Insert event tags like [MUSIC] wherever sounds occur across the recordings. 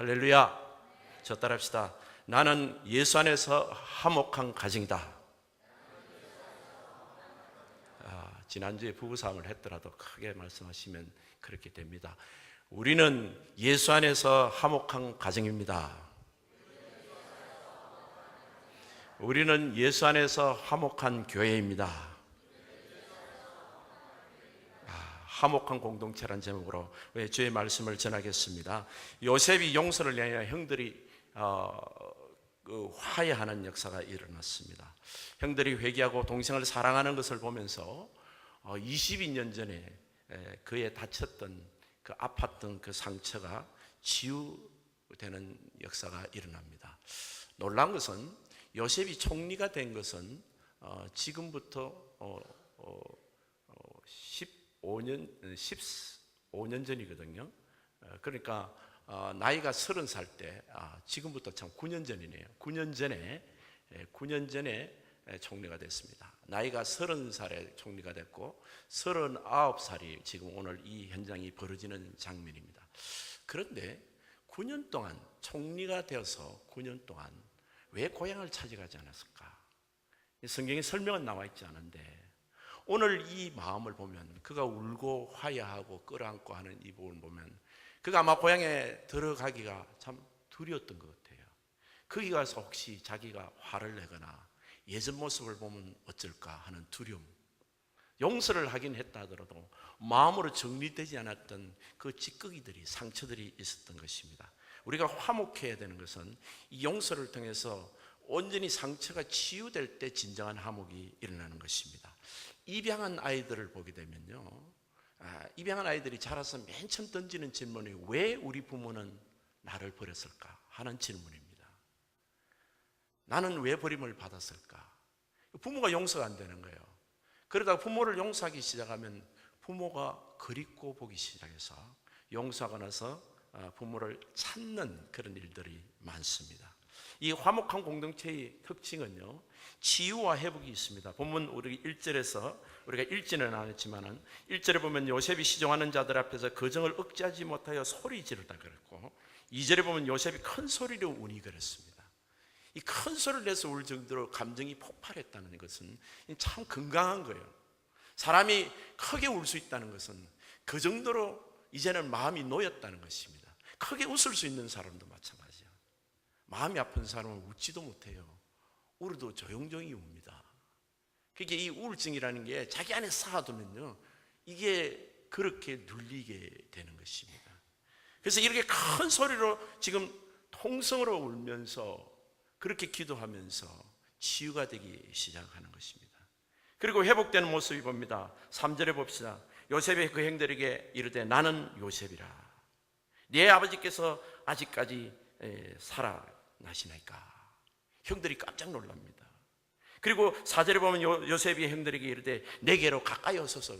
할렐루야. 저 따라합시다. 나는 예수 안에서 화목한 가정이다. 아, 지난주에 부부싸움을 했더라도 크게 말씀하시면 그렇게 됩니다. 우리는 예수 안에서 화목한 가정입니다. 우리는 예수 안에서 화목한 교회입니다. 아, 화목한 공동체란 제목으로 왜 주의 말씀을 전하겠습니다. 요셉이 용서를 위하여 형들이 어, 그 화해하는 역사가 일어났습니다. 형들이 회개하고 동생을 사랑하는 것을 보면서 어, 22년 전에 에, 그의 다쳤던 그 아팠던 그 상처가 치유되는 역사가 일어납니다. 놀란 것은 요셉이 총리가 된 것은 어, 지금부터 어, 어, 어, 15년 15년 전이거든요. 어, 그러니까 어, 나이가 30살 때 아, 지금부터 참 9년 전이네요. 9년 전에 예, 9년 전에 예, 총리가 됐습니다. 나이가 30살에 총리가 됐고 39살이 지금 오늘 이 현장이 벌어지는 장면입니다. 그런데 9년 동안 총리가 되어서 9년 동안 왜 고향을 찾아가지 않았을까? 이 성경에 설명은 나와 있지 않은데 오늘 이 마음을 보면 그가 울고 화해하고 끌어안고 하는 이 부분을 보면 그가 아마 고향에 들어가기가 참 두려웠던 것 같아요. 거기 가서 혹시 자기가 화를 내거나 예전 모습을 보면 어쩔까 하는 두려움. 용서를 하긴 했다 하더라도 마음으로 정리되지 않았던 그 찌꺼기들이 상처들이 있었던 것입니다. 우리가 화목해야 되는 것은 이 용서를 통해서 온전히 상처가 치유될 때 진정한 화목이 일어나는 것입니다. 입양한 아이들을 보게 되면요. 아, 입양한 아이들이 자라서 맨 처음 던지는 질문이 왜 우리 부모는 나를 버렸을까 하는 질문입니다. 나는 왜 버림을 받았을까? 부모가 용서가 안 되는 거예요. 그러다가 부모를 용서하기 시작하면 부모가 그립고 보기 시작해서 용서하고 나서 아, 부모를 찾는 그런 일들이 많습니다. 이 화목한 공동체의 특징은요, 치유와 회복이 있습니다. 본문 우리 1절에서 우리가 읽지는 않았지만은 1절에 보면 요셉이 시종하는 자들 앞에서 거정을 억제하지 못하여 소리 지르다 그랬고 2절에 보면 요셉이 큰 소리로 운이 그랬습니다. 이 큰 소리를 내서 울 정도로 감정이 폭발했다는 것은 참 건강한 거예요. 사람이 크게 울 수 있다는 것은 그 정도로 이제는 마음이 놓였다는 것입니다. 크게 웃을 수 있는 사람도 마찬가지야. 마음이 아픈 사람은 웃지도 못해요. 울어도 조용조용히 웁니다. 그게 이 우울증이라는 게 자기 안에 쌓아두면요. 이게 그렇게 눌리게 되는 것입니다. 그래서 이렇게 큰 소리로 지금 통성으로 울면서 그렇게 기도하면서 치유가 되기 시작하는 것입니다. 그리고 회복되는 모습이 봅니다. 3절에 봅시다. 요셉의 그 행들에게 이르되 나는 요셉이라. 네 아버지께서 아직까지 살아 나시나이까. 형들이 깜짝 놀랍니다. 그리고 4절에 보면 요, 요셉이 형들에게 이르되 내게로 가까이 오소서.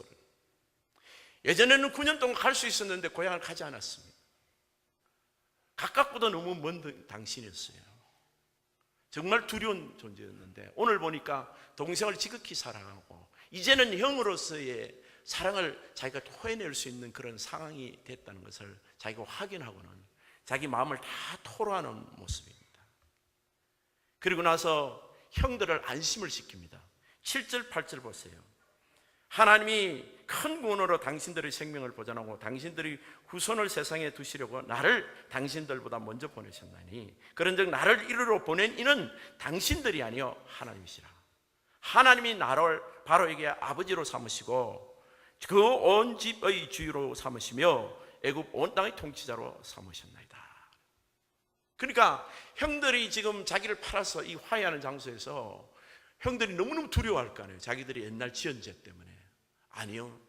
예전에는 9년 동안 갈 수 있었는데 고향을 가지 않았습니다. 가깝고도 너무 먼 당신이었어요. 정말 두려운 존재였는데 오늘 보니까 동생을 지극히 사랑하고 이제는 형으로서의 사랑을 자기가 토해낼 수 있는 그런 상황이 됐다는 것을 자기가 확인하고는 자기 마음을 다 토로하는 모습입니다. 그리고 나서 형들을 안심을 시킵니다. 7절, 8절 보세요. 하나님이 큰 구원으로 당신들의 생명을 보존하고 당신들이 후손을 세상에 두시려고 나를 당신들보다 먼저 보내셨나니 그런즉 나를 이르러 보낸 이는 당신들이 아니요 하나님이시라. 하나님이 나를 바로 이게 아버지로 삼으시고 그 온 집의 주유로 삼으시며 애굽 온 땅의 통치자로 삼으셨나이다. 그러니까 형들이 지금 자기를 팔아서 이 화해하는 장소에서 형들이 너무너무 두려워할 거 아니에요. 자기들이 옛날 지연죄 때문에. 아니요.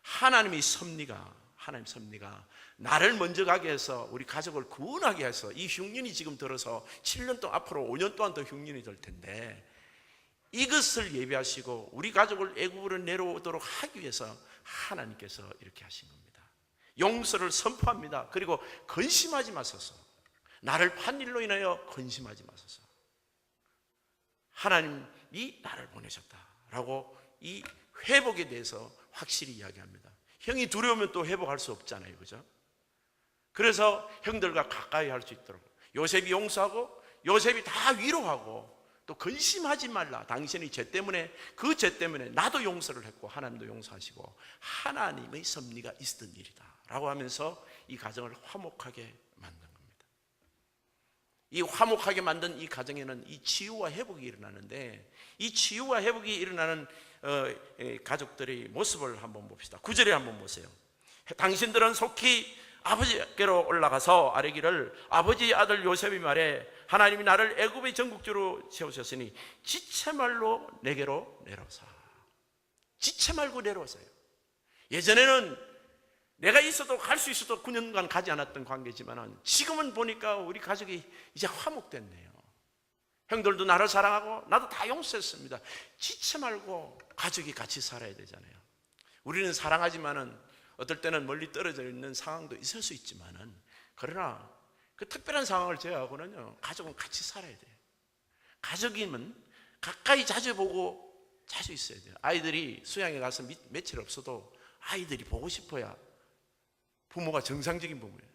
하나님이 섭리가, 하나님 섭리가 나를 먼저 가게 해서 우리 가족을 구원하게 해서 이 흉년이 지금 들어서 7년 동안 앞으로 5년 동안 더 흉년이 될 텐데 이것을 예비하시고 우리 가족을 애굽으로 내려오도록 하기 위해서 하나님께서 이렇게 하신 겁니다. 용서를 선포합니다. 그리고 근심하지 마소서. 나를 판 일로 인하여 근심하지 마소서. 하나님이 나를 보내셨다라고 이 회복에 대해서 확실히 이야기합니다. 형이 두려우면 또 회복할 수 없잖아요. 그죠? 그래서 형들과 가까이 할 수 있도록 요셉이 용서하고 요셉이 다 위로하고 또 근심하지 말라. 당신이 죄 때문에 그 죄 때문에 나도 용서를 했고 하나님도 용서하시고 하나님의 섭리가 있었던 일이다라고 하면서 이 가정을 화목하게. 이 화목하게 만든 이 가정에는 이 치유와 회복이 일어나는데 이 치유와 회복이 일어나는 어, 에, 가족들의 모습을 한번 봅시다. 구절에 한번 보세요. 당신들은 속히 아버지께로 올라가서 아뢰기를 아버지 아들 요셉이 말해 하나님이 나를 애굽의 전국주로 세우셨으니 지체 말로 내게로 내려오사. 지체 말고 내려오세요. 예전에는 내가 있어도 갈 수 있어도 9년간 가지 않았던 관계지만 지금은 보니까 우리 가족이 이제 화목됐네요. 형들도 나를 사랑하고 나도 다 용서했습니다. 지체 말고 가족이 같이 살아야 되잖아요. 우리는 사랑하지만은 어떨 때는 멀리 떨어져 있는 상황도 있을 수 있지만은 그러나 그 특별한 상황을 제외하고는요 가족은 같이 살아야 돼요. 가족이면 가까이 자주 보고 자주 있어야 돼요. 아이들이 수양에 가서 미- 며칠 없어도 아이들이 보고 싶어야 부모가 정상적인 부모예요.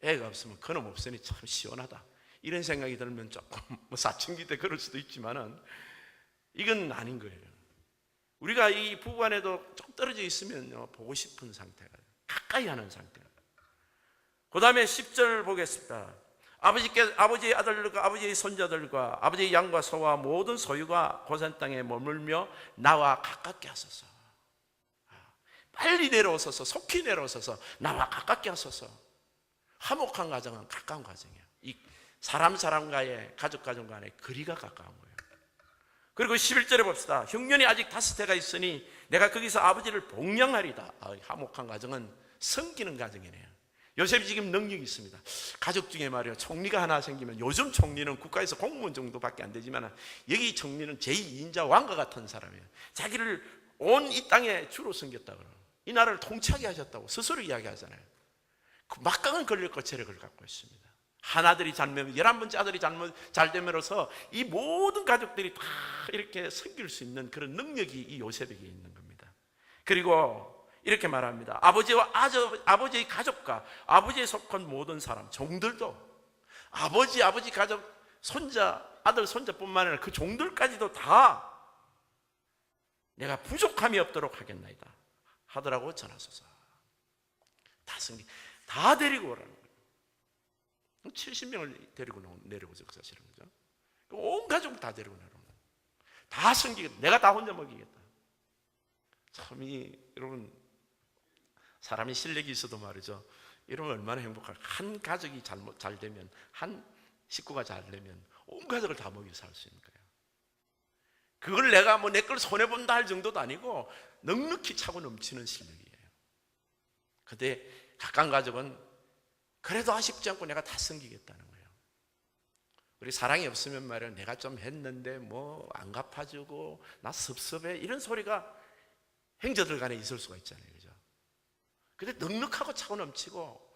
애가 없으면 그놈 없으니 참 시원하다. 이런 생각이 들면 조금 [LAUGHS] 뭐 사춘기 때 그럴 수도 있지만은 이건 아닌 거예요. 우리가 이 부부간에도 좀 떨어져 있으면요 보고 싶은 상태가. 가까이 하는 상태가. 그 다음에 10절 보겠습니다. 아버지께 아버지의 아들과 아버지의 손자들과 아버지의 양과 소와 모든 소유가 고산 땅에 머물며 나와 가깝게 하소서. 빨리 내려오소서, 속히 내려오소서, 나와 가깝게 하소서. 화목한 가정은 가까운 가정이에요. 이 사람 사람 과의 가족 가정 간의 거리가 가까운 거예요. 그리고 11절에 봅시다. 흉년이 아직 다섯 해가 있으니 내가 거기서 아버지를 복령하리다. 아, 화목한 가정은 섬기는 가정이네요. 요셉이 지금 능력이 있습니다. 가족 중에 말이요. 총리가 하나 생기면 요즘 총리는 국가에서 공무원 정도밖에 안 되지만 여기 총리는 제2인자 왕과 같은 사람이에요. 자기를 온 이 땅에 주로 섬겼다 그래요. 이 나라를 통치하게 하셨다고 스스로 이야기하잖아요. 그 막강한 권력과 재력을 갖고 있습니다. 하나들이 잘면 열한 번째 아들이 잘못 잘 됨으로써 이 모든 가족들이 다 이렇게 섬길 수 있는 그런 능력이 이 요셉에게 있는 겁니다. 그리고 이렇게 말합니다. 아버지와 아저, 아버지의 가족과 아버지에 속한 모든 사람, 종들도 아버지, 아버지 가족, 손자, 아들, 손자뿐만 아니라 그 종들까지도 다 내가 부족함이 없도록 하겠나이다. 하더라고 전하소서. 다 승리, 다 데리고 오라는 거예요. 70명을 데리고 내려오죠, 그 사실은 그죠? 온 가족 다 데리고 내려오는. 다 섬기겠다. 내가 다 혼자 먹이겠다. 참, 이, 여러분, 사람이 실력이 있어도 말이죠. 이러면 얼마나 행복할까. 한 가족이 잘못, 잘 되면, 한 식구가 잘 되면, 온 가족을 다 먹여 살 수 있는 거예요. 그걸 내가 뭐 내 걸 손해 본다 할 정도도 아니고, 넉넉히 차고 넘치는 실력이에요. 근데 가까운 가족은 그래도 아쉽지 않고 내가 다 섬기겠다는 거예요. 우리 사랑이 없으면 말이야 내가 좀 했는데 뭐 안 갚아주고 나 섭섭해 이런 소리가 행저들 간에 있을 수가 있잖아요. 그죠? 근데 넉넉하고 차고 넘치고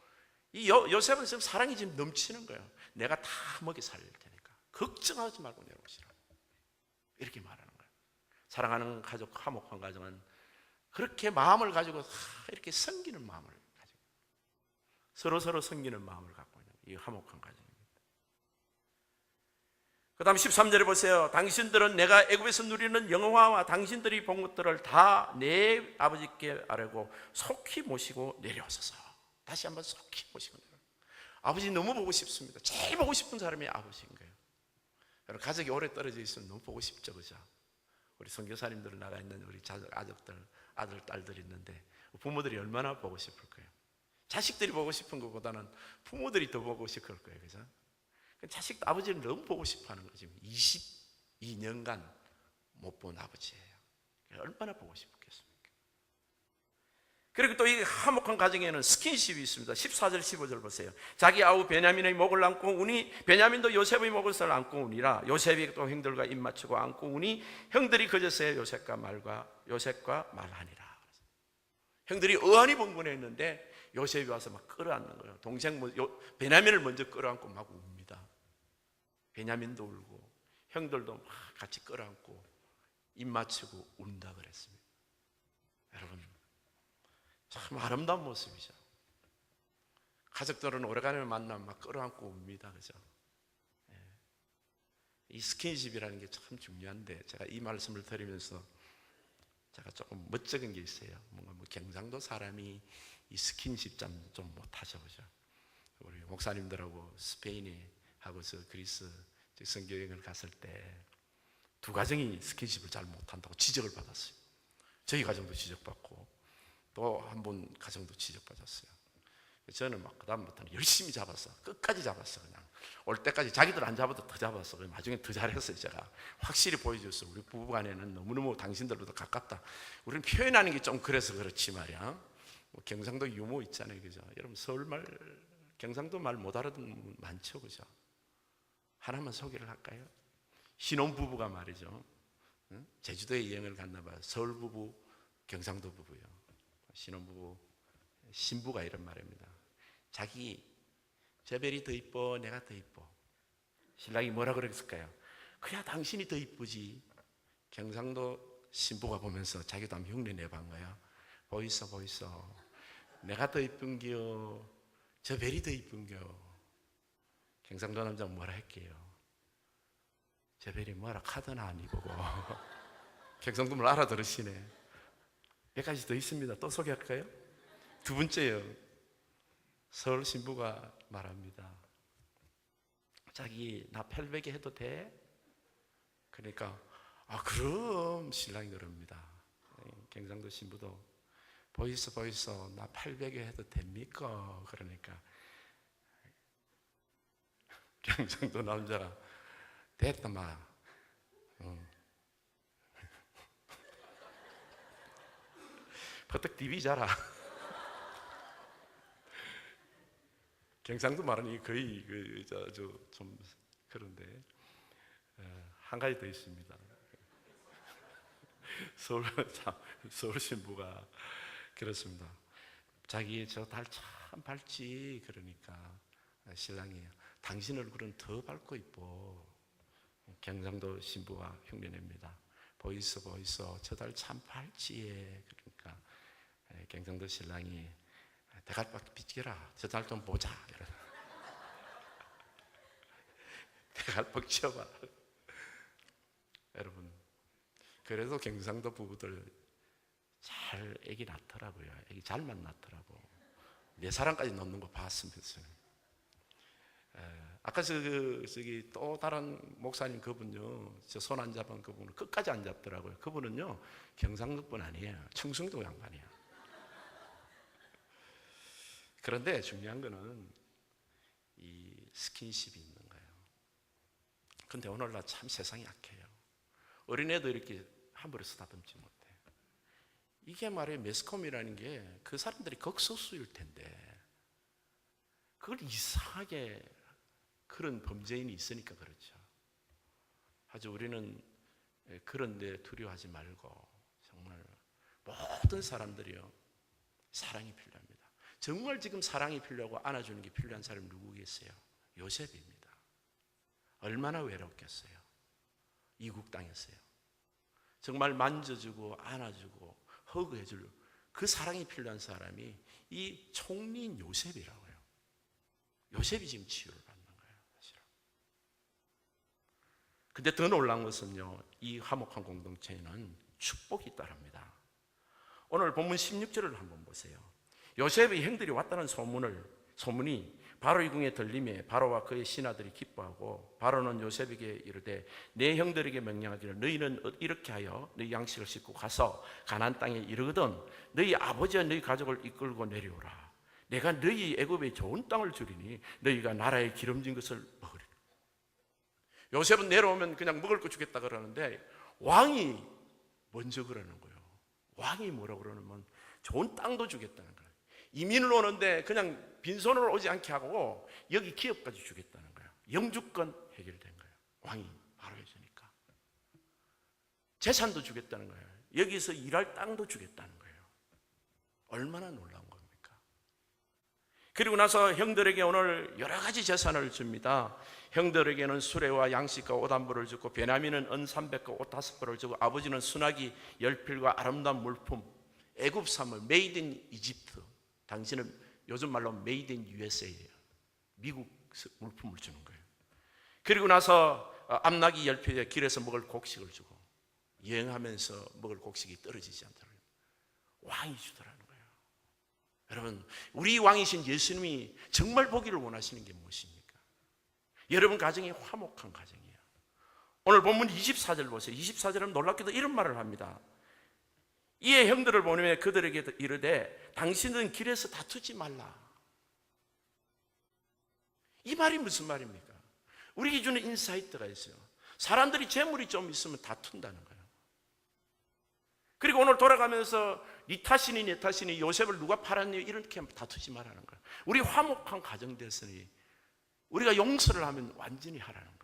이 요, 요셉은 지금 사랑이 지금 넘치는 거예요. 내가 다 먹여 살릴 테니까 걱정하지 말고 내려오시라. 이렇게 말하는 거예요. 사랑하는 가족, 화목한 가정은 그렇게 마음을 가지고 이렇게 섬기는 마음을 가지고 서로 서로 섬기는 마음을 갖고 있는 이 화목한 가정입니다. 그다음 13절에 보세요. 당신들은 내가 애굽에서 누리는 영화와 당신들이 본 것들을 다 내 아버지께 아뢰고 속히 모시고 내려오소서. 다시 한번 속히 모시고 내려. 아버지 너무 보고 싶습니다. 제일 보고 싶은 사람이 아버지인. 여러분 가족이 오래 떨어져 있으면 너무 보고 싶죠, 그죠? 우리 선교사님들 나가 있는 우리 가족들, 아들, 딸들 있는데 부모들이 얼마나 보고 싶을 거예요. 자식들이 보고 싶은 것보다는 부모들이 더 보고 싶을 거예요, 그죠? 자식 아버지를 너무 보고 싶어하는 거죠. 22년간 못 본 아버지예요. 얼마나 보고 싶겠습니까? 그리고 또 이 화목한 가정에는 스킨십이 있습니다. 14절, 15절 보세요. 자기 아우 베냐민의 목을 안고 우니 베냐민도 요셉의 목을 안고 우니라. 요셉이 또 형들과 입 맞추고 안고 우니 형들이 그저서야 요셉과 말과 요셉과 말하니라. 형들이 어안이 봉분했는데 요셉이 와서 막 끌어안는 거예요. 동생 베냐민을 먼저 끌어안고 막 웁니다. 베냐민도 울고 형들도 막 같이 끌어안고 입 맞추고 운다 그랬습니다. 여러분 참 아름다운 모습이죠. 가족들은 오래간만에 만나면 막 끌어안고 웁니다. 그죠? 예. 이 스킨십이라는 게 참 중요한데 제가 이 말씀을 드리면서 제가 조금 멋쩍은 게 있어요. 뭔가 뭐 경상도 사람이 이 스킨십 좀, 좀 못하죠. 그죠? 우리 목사님들하고 스페인에 하고서 그리스 성교여행을 갔을 때 두 가정이 스킨십을 잘 못한다고 지적을 받았어요. 저희 가정도 지적받고 또 한 분 가정도 지적받았어요. 저는 막 그다음부터는 열심히 잡았어. 끝까지 잡았어. 그냥 올 때까지 자기들 안 잡아도 더 잡았어. 나중에 더 잘했어요. 제가 확실히 보여줬어. 우리 부부간에는 너무너무 당신들보다 가깝다. 우리는 표현하는 게 좀 그래서 그렇지 말이야. 뭐 경상도 유머 있잖아요, 그죠? 여러분 서울말, 경상도 말 못 알아듣는 분 많죠, 그죠? 하나만 소개를 할까요? 신혼 부부가 말이죠. 응? 제주도에 여행을 갔나 봐요. 서울 부부, 경상도 부부요. 신혼 부부, 신부가 이런 말입니다. 자기 제별이 더 이뻐, 내가 더 이뻐. 신랑이 뭐라 그랬을까요? 그야 당신이 더 이쁘지. 경상도 신부가 보면서 자기도 한번 흉내 내본 거야. 보이소, 보이소. 내가 더 이쁜겨. 저 별이 더 이쁜겨. 경상도 남자 뭐라 할게요. 저 별이 뭐라 카드나 아니고. [LAUGHS] 경상도 말 알아들으시네. 몇 가지 더 있습니다. 또 소개할까요? 두 번째요. 서울 신부가 말합니다. 자기 나 펠베개 해도 돼? 그러니까 아 그럼 신랑이 그럽니다. 경상도 신부도 보이소 보이소 나 팔베개 해도 됩니까? 그러니까 [LAUGHS] 경상도 남자가 됐다 마. 어. 버뜩 디비자라. [LAUGHS] 경상도 말하니 거의 그저좀 그런데 어, 한 가지 더 있습니다. [LAUGHS] 서울 참, 서울 신부가 그렇습니다. 자기 저 달 참 밝지 그러니까 신랑이 당신 얼굴은 더 밝고 이뻐. 경상도 신부가 흉내냅니다. 보이소 보이소 저 달 참 밝지 그러니까 경상도 신랑이 대갈박 비치라. 저달좀 보자. [LAUGHS] 대갈박 치워봐. 여러분 그래도 경상도 부부들 잘 애기 낳더라고요. 애기 잘만 낳더라고. 내 사랑까지 넣는 거 봤으면서. 아까 저, 그, 저기 또 다른 목사님 그분요. 저 손 안 잡은 그분은 끝까지 안 잡더라고요. 그분은요 경상도뿐 아니에요. 청승도 양반이야 그런데 중요한 거는 이 스킨십이 있는 거예요. 근데 오늘날 참 세상이 약해요. 어린애도 이렇게 함부로 쓰다듬지 못해. 이게 말이에요. 매스컴이라는 게 그 사람들이 극소수일 텐데 그걸 이상하게 그런 범죄인이 있으니까 그렇죠. 아주 우리는 그런데 두려워하지 말고 정말 모든 사람들이요 사랑이 필요합니다. 정말 지금 사랑이 필요하고 안아주는 게 필요한 사람이 누구겠어요? 요셉입니다. 얼마나 외롭겠어요? 이국 땅에서요. 정말 만져주고 안아주고 허그해줄 그 사랑이 필요한 사람이 이 총리인 요셉이라고요. 요셉이 지금 치유를 받는 거예요, 사실은. 근데 더 놀란 것은요, 이 화목한 공동체에는 축복이 따릅니다. 오늘 본문 16절을 한번 보세요. 요셉의 형들이 왔다는 소문을 소문이 바로 이 궁에 들림에 바로와 그의 신하들이 기뻐하고 바로는 요셉에게 이르되 내 형들에게 명령하기를 너희는 이렇게 하여 너희 양식을 싣고 가서 가나안 땅에 이르거든 너희 아버지와 너희 가족을 이끌고 내려오라. 내가 너희 애굽에 좋은 땅을 주리니 너희가 나라의 기름진 것을 먹으리라. 요셉은 내려오면 그냥 먹을 거 주겠다 그러는데 왕이 먼저 그러는 거예요. 왕이 뭐라고 그러냐면 좋은 땅도 주겠다는 거예요 이민을 오는데 그냥 빈손으로 오지 않게 하고 여기 기업까지 주겠다는 거예요. 영주권 해결된 거예요. 왕이 바로 해주니까. 재산도 주겠다는 거예요. 여기서 일할 땅도 주겠다는 거예요. 얼마나 놀라운 겁니까? 그리고 나서 형들에게 오늘 여러 가지 재산을 줍니다. 형들에게는 수레와 양식과 옷한 벌을 주고 베냐민은 은 300과 옷 다섯 벌을 주고 아버지는 순하기 열필과 아름다운 물품 애굽 사물 메이드 인 이집트 당신은 요즘 말로 메이드 인 USA예요. 미국 물품을 주는 거예요. 그리고 나서 어, 앞나기 열표에 길에서 먹을 곡식을 주고 여행하면서 먹을 곡식이 떨어지지 않도록 왕이 주더라는 거예요. 여러분, 우리 왕이신 예수님이 정말 보기를 원하시는 게 무엇입니까? 여러분 가정이 화목한 가정이에요. 오늘 본문 24절 보세요. 24절은 놀랍게도 이런 말을 합니다. 이에 형들을 보내며 그들에게 이르되 당신은 길에서 다투지 말라. 이 말이 무슨 말입니까? 우리 기준에 인사이트가 있어요. 사람들이 재물이 좀 있으면 다툰다는 거예요. 그리고 오늘 돌아가면서 네 탓이니 내 탓이니 요셉을 누가 팔았니 이렇게 다투지 말라는 거예요. 우리 화목한 가정 됐으니 우리가 용서를 하면 완전히 하라는 거예요.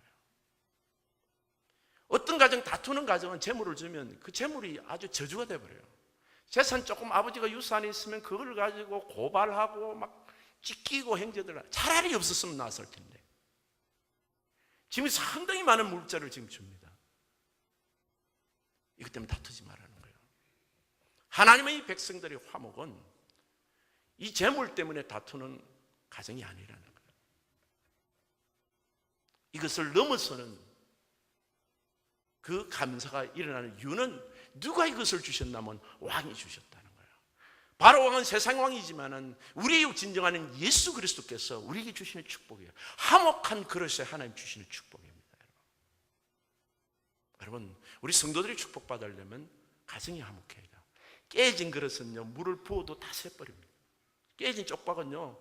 어떤 가정 다투는 가정은 재물을 주면 그 재물이 아주 저주가 돼버려요. 재산 조금 아버지가 유산이 있으면 그걸 가지고 고발하고 막 찢기고 행제들 차라리 없었으면 나았을 텐데. 지금 상당히 많은 물자를 지금 줍니다. 이것 때문에 다투지 말라는 거예요. 하나님의 이 백성들의 화목은 이 재물 때문에 다투는 가정이 아니라는 거예요. 이것을 넘어서는 그 감사가 일어나는 이유는 누가 이것을 주셨나면 왕이 주셨다는 거예요. 바로 왕은 세상 왕이지만은 우리 진정하는 예수 그리스도께서 우리에게 주시는 축복이에요. 화목한 그릇에 하나님 주시는 축복입니다. 여러분. 여러분, 우리 성도들이 축복받으려면 가정이 화목해야 돼요. 깨진 그릇은요, 물을 부어도 다 새버립니다. 깨진 쪽박은요,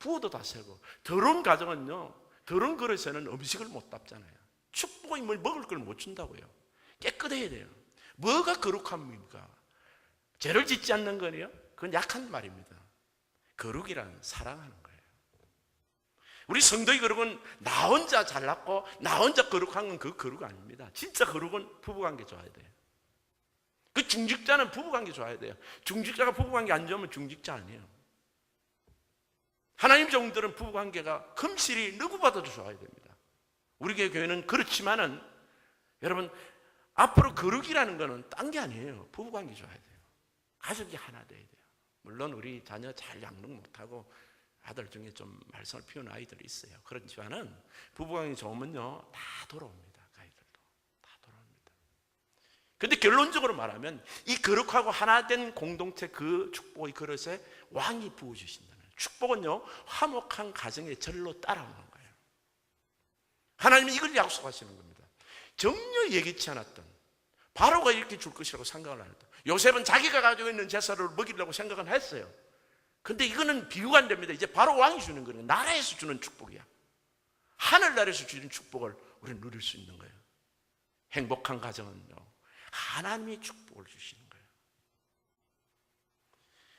부어도 다 새고, 더러운 가정은요, 더러운 그릇에는 음식을 못 답잖아요. 축복이 뭘 먹을 걸 못 준다고요. 깨끗해야 돼요. 뭐가 거룩함입니까? 죄를 짓지 않는 거요? 그건 약한 말입니다. 거룩이란 사랑하는 거예요. 우리 성도의 거룩은 나 혼자 잘났고 나 혼자 거룩한 건 그 거룩 아닙니다. 진짜 거룩은 부부관계 좋아야 돼요. 그 중직자는 부부관계 좋아야 돼요. 중직자가 부부관계 안 좋으면 중직자 아니에요. 하나님 종들은 부부관계가 금실이 누구보다도 좋아야 됩니다. 우리 교회는 그렇지만은 여러분 앞으로 거룩이라는 거는 딴 게 아니에요. 부부 관계 좋아야 돼요. 가족이 하나 돼야 돼요. 물론 우리 자녀 잘 양육 못하고 아들 중에 좀 말썽을 피우는 아이들이 있어요. 그렇지만은 부부관계 좋으면요 다 돌아옵니다. 그 아이들도 다 돌아옵니다. 근데 결론적으로 말하면 이 거룩하고 하나 된 공동체 그 축복의 그릇에 왕이 부어주신다는. 축복은요 화목한 가정의 절로 따라오는. 하나님이 이걸 약속하시는 겁니다. 전혀 예기치 않았던 바로가 이렇게 줄 것이라고 생각을 안 했다. 요셉은 자기가 가지고 있는 제사를 먹이려고 생각은 했어요. 근데 이거는 비유가 안 됩니다. 이제 바로 왕이 주는 거예요. 나라에서 주는 축복이야. 하늘나라에서 주는 축복을 우리는 누릴 수 있는 거예요. 행복한 가정은요. 하나님이 축복을 주시는 거예요.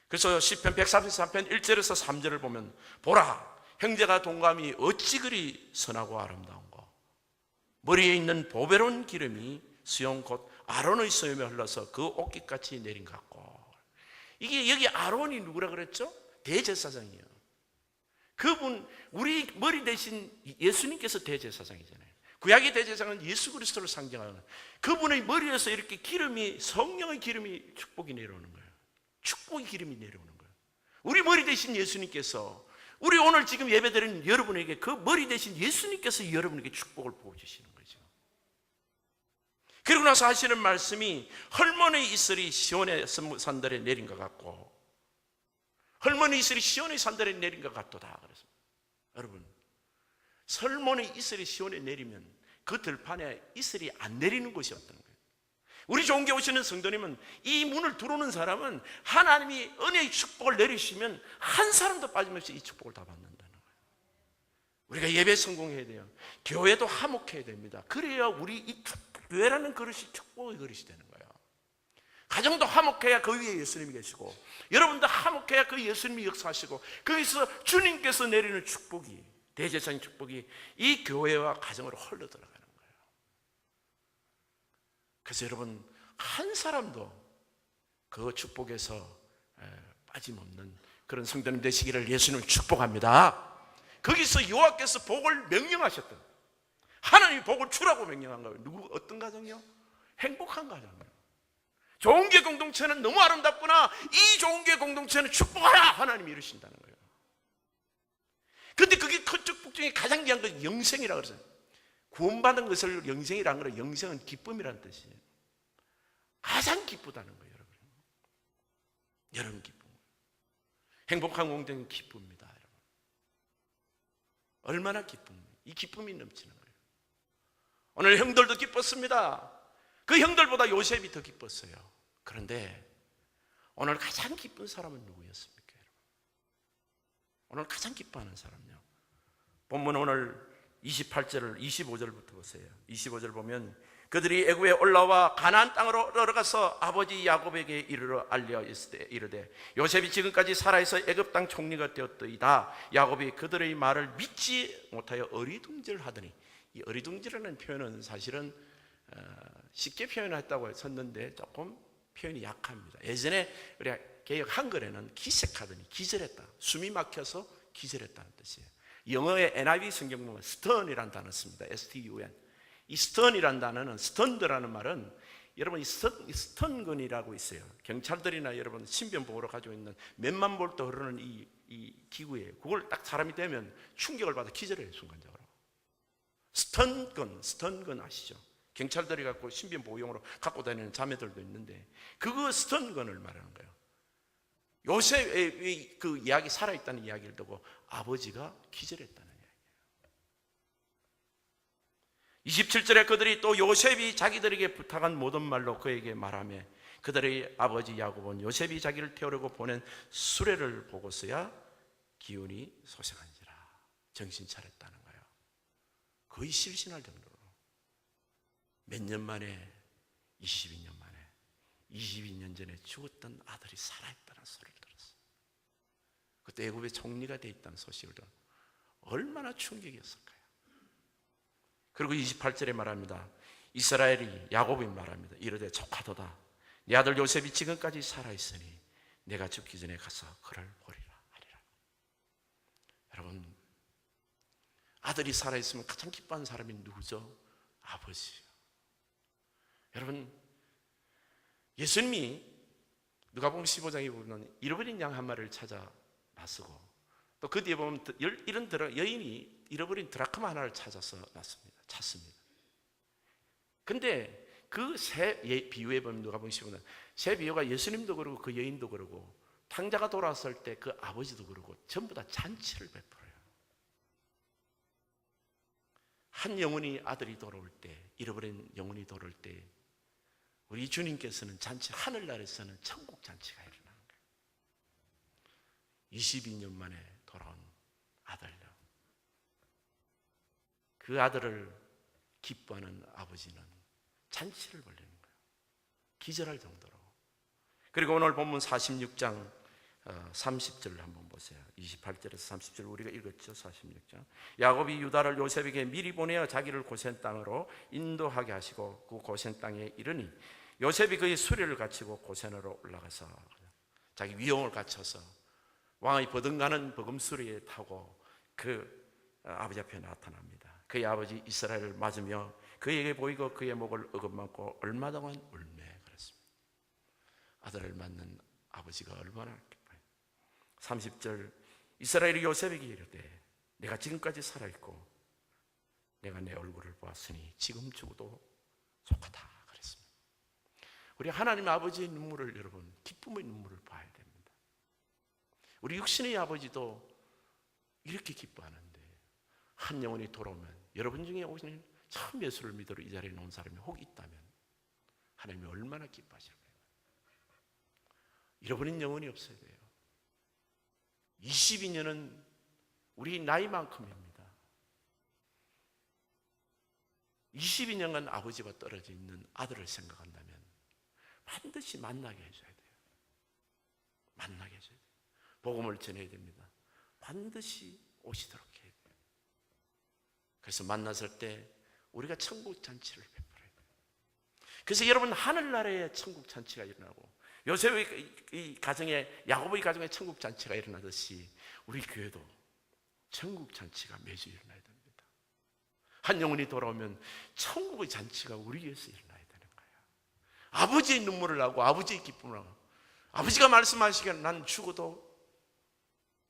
그래서 시편 133편 1절에서 3절을 보면 보라 형제가 동감이 어찌 그리 선하고 아름다운고 머리에 있는 보배로운 기름이 수용 곧 아론의 수염에 흘러서 그 옷깃같이 내린 것 같고 이게 여기 아론이 누구라 그랬죠? 대제사장이요. 그분 우리 머리 대신 예수님께서 대제사장이잖아요. 구약의 대제사장은 예수 그리스도를 상징하는 그분의 머리에서 이렇게 기름이 성령의 기름이 축복이 내려오는 거예요. 축복의 기름이 내려오는 거예요. 우리 머리 대신 예수님께서 우리 오늘 지금 예배드리는 여러분에게 그 머리 대신 예수님께서 여러분에게 축복을 부어주시는. 그리고 나서 하시는 말씀이 헐머니 이슬이 시온의 산들에 내린 것 같고 헐머니 이슬이 시온의 산들에 내린 것 같도다 그래서 여러분 설문의 이슬이 시온에 내리면 그 들판에 이슬이 안 내리는 곳이 어떤 거예요? 우리 게 오시는 성도님은 이 문을 들어오는 사람은 하나님이 은혜의 축복을 내리시면 한 사람도 빠짐없이 이 축복을 다 받는다는 거예요. 우리가 예배 성공해야 돼요. 교회도 화목해야 됩니다. 그래야 우리 이 교회라는 그릇이 축복의 그릇이 되는 거예요. 가정도 화목해야 그 위에 예수님이 계시고 여러분도 화목해야 그 예수님이 역사하시고 거기서 주님께서 내리는 축복이 대제사장 축복이 이 교회와 가정으로 흘러 들어가는 거예요. 그래서 여러분 한 사람도 그 축복에서 빠짐없는 그런 성도님 되시기를 예수님을 축복합니다. 거기서 여호와께서 복을 명령하셨던 하나님이 복을 주라고 명령한 거예요. 누구 어떤 가정이요? 행복한 가정이요. 좋은 게 공동체는 너무 아름답구나. 이 좋은 게 공동체는 축복하라. 하나님이 이러신다는 거예요. 근데 그게 그 축복 중에 가장 귀한 건 영생이라 그러잖아요. 구원받은 것을 영생이라는 거는 영생은 기쁨이라는 뜻이에요. 가장 기쁘다는 거예요, 여러분. 여러분 기쁨. 행복한 공동은 기쁨입니다, 여러분. 얼마나 기쁨? 이 기쁨이 넘치는 거예요. 오늘 형들도 기뻤습니다. 그 형들보다 요셉이 더 기뻤어요. 그런데 오늘 가장 기쁜 사람은 누구였습니까, 여러분? 오늘 가장 기뻐하는 사람요. 본문 오늘 28절을 25절부터 보세요. 25절 보면 그들이 애굽에 올라와 가나안 땅으로 들어가서 아버지 야곱에게 이르러 알려 이르되 요셉이 지금까지 살아있어 애굽 땅 총리가 되었더이다. 야곱이 그들의 말을 믿지 못하여 어리둥절하더니 이 어리둥절하는 표현은 사실은 어, 쉽게 표현했다고 썼는데 조금 표현이 약합니다. 예전에 우리가 개혁 한글에는 기색하더니 기절했다. 숨이 막혀서 기절했다는 뜻이에요. 영어의 NIV 성경 보면 stun이라는 단어 씁니다. S-T-U-N. 이 stun이라는 단어는 stuned라는 말은 여러분 이 스턴건이라고 있어요. 경찰들이나 여러분 신변 보호로 가지고 있는 몇만 볼트 흐르는 이, 이 기구에 그걸 딱 사람이 되면 충격을 받아 기절해요 순간적으로. 스턴건, 스턴건 아시죠? 경찰들이 갖고 신변 보호용으로 갖고 다니는 자매들도 있는데 그거 스턴건을 말하는 거예요. 요셉의 그 이야기 살아있다는 이야기를 듣고 아버지가 기절했다는 이야기예요. 27절에 그들이 또 요셉이 자기들에게 부탁한 모든 말로 그에게 말하며 그들의 아버지 야곱은 요셉이 자기를 태우려고 보낸 수레를 보고서야 기운이 소생한지라 정신 차렸다는 거의 실신할 정도로 몇 년 만에 22년 만에 22년 전에 죽었던 아들이 살아있다는 소리를 들었어요. 그때 애굽의 총리가 돼 있다는 소식을 들어 얼마나 충격이었을까요? 그리고 28절에 말합니다. 이스라엘이 야곱이 말합니다. 이르되 조카도다. 내 아들 요셉이 지금까지 살아 있으니 내가 죽기 전에 가서 그를 보리라 하리라. 여러분 아들이 살아 있으면 가장 기뻐하는 사람이 누구죠? 아버지요. 여러분 예수님이 누가복음 15장에 보면 잃어버린 양 한 마리를 찾아 나서고 또 그 뒤에 보면 이런 드라, 여인이 잃어버린 드라크마 하나를 찾아서 났습니다. 찾습니다. 근데 그세 비유에 보면 누가복음 15장 세 비유가 예수님도 그러고 그 여인도 그러고 탕자가 돌아왔을 때 그 아버지도 그러고 전부 다 잔치를 베풀어요. 한 영혼이 아들이 돌아올 때 잃어버린 영혼이 돌아올 때 우리 주님께서는 잔치 하늘나라에서는 천국 잔치가 일어나는 거예요. 22년 만에 돌아온 아들요. 그 아들을 기뻐하는 아버지는 잔치를 벌리는 거예요. 기절할 정도로. 그리고 오늘 본문 46장 30절을 한번 보세요. 28절에서 30절 우리가 읽었죠. 46장. 야곱이 유다를 요셉에게 미리 보내어 자기를 고센 땅으로 인도하게 하시고 그 고센 땅에 이르니 요셉이 그의 수레를 갖추고 고센으로 올라가서 자기 위용을 갖춰서 왕의 버등가는 버금수리에 타고 그 아버지 앞에 나타납니다. 그의 아버지 이스라엘을 맞으며 그에게 보이고 그의 목을 어긋맞고 얼마 동안 울매 그랬습니다. 아들을 맞는 아버지가 얼마나. 30절 이스라엘이 요셉에게 이르되 내가 지금까지 살아있고 내가 내 얼굴을 보았으니 지금 죽어도 좋하다 그랬습니다. 우리 하나님 아버지의 눈물을 여러분 기쁨의 눈물을 봐야 됩니다. 우리 육신의 아버지도 이렇게 기뻐하는데 한 영혼이 돌아오면 여러분 중에 오시는 참 예수를 믿으러 이 자리에 놓은 사람이 혹 있다면 하나님이 얼마나 기뻐하실까요? 잃어버린 영혼이 없어야 돼요. 22년은 우리 나이만큼입니다. 22년간 아버지와 떨어져 있는 아들을 생각한다면 반드시 만나게 해줘야 돼요. 만나게 해줘야 돼요. 복음을 전해야 됩니다. 반드시 오시도록 해야 돼요. 그래서 만났을 때 우리가 천국 잔치를 베풀어야 돼요. 그래서 여러분 하늘나라에 천국 잔치가 일어나고 요셉의 이 가정에 야곱의 가정에 천국 잔치가 일어나듯이 우리 교회도 천국 잔치가 매주 일어나야 됩니다. 한 영혼이 돌아오면 천국의 잔치가 우리 위해서 일어나야 되는 거예요. 아버지의 눈물을 하고 아버지의 기쁨을 하고 아버지가 말씀하시기에 난 죽어도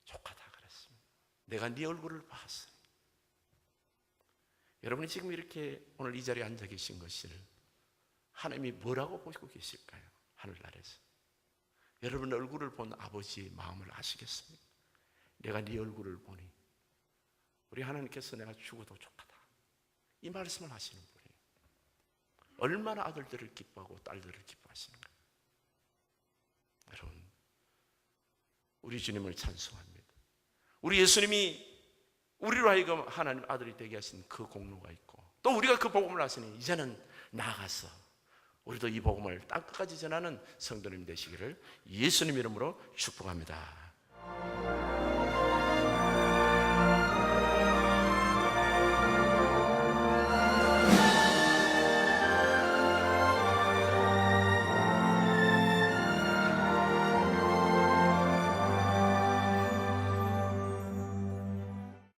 족하다 그랬습니다. 내가 네 얼굴을 봤어. 여러분이 지금 이렇게 오늘 이 자리에 앉아 계신 것을 하나님이 뭐라고 보시고 계실까요? 하늘나라에서. 여러분 얼굴을 본 아버지의 마음을 아시겠습니까? 내가 네 얼굴을 보니 우리 하나님께서 내가 죽어도 좋겠다. 이 말씀을 하시는 분이에요. 얼마나 아들들을 기뻐하고 딸들을 기뻐하시는가. 여러분, 우리 주님을 찬송합니다. 우리 예수님이 우리로 하여금 하나님 아들이 되게 하신 그 공로가 있고 또 우리가 그 복음을 하시니 이제는 나아가서 우리도 이 복음을 땅끝까지 전하는 성도님 되시기를 예수님 이름으로 축복합니다.